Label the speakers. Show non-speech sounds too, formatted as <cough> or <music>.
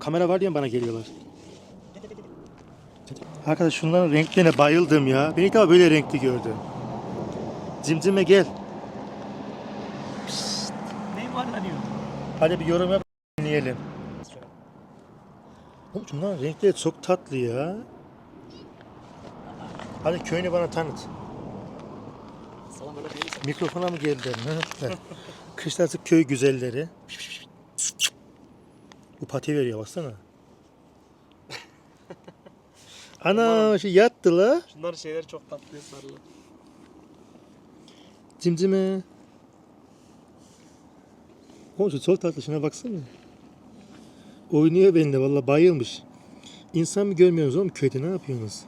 Speaker 1: Kamera var diye mi bana geliyorlar? Arkadaş şunların renklerine bayıldım ya. Ben ilk defa böyle renkli gördüm. Cimcime gel.
Speaker 2: Ne var lan diyor.
Speaker 1: Hadi bir yorum yap dinleyelim. Oğlum şunların renkleri çok tatlı ya. Hadi köyünü bana tanıt. Mikrofona mı geldiler? Ha? Kışlası köy güzelleri. Bu pati veriyor baksana. <laughs> Ana şu yattı la.
Speaker 2: Şunların şeyleri çok tatlı sarılı.
Speaker 1: Cimcime. Oğlum şu çok tatlı şuna baksana. Oynuyor benimle valla bayılmış. İnsan mı görmüyorsunuz oğlum köyde ne yapıyorsunuz?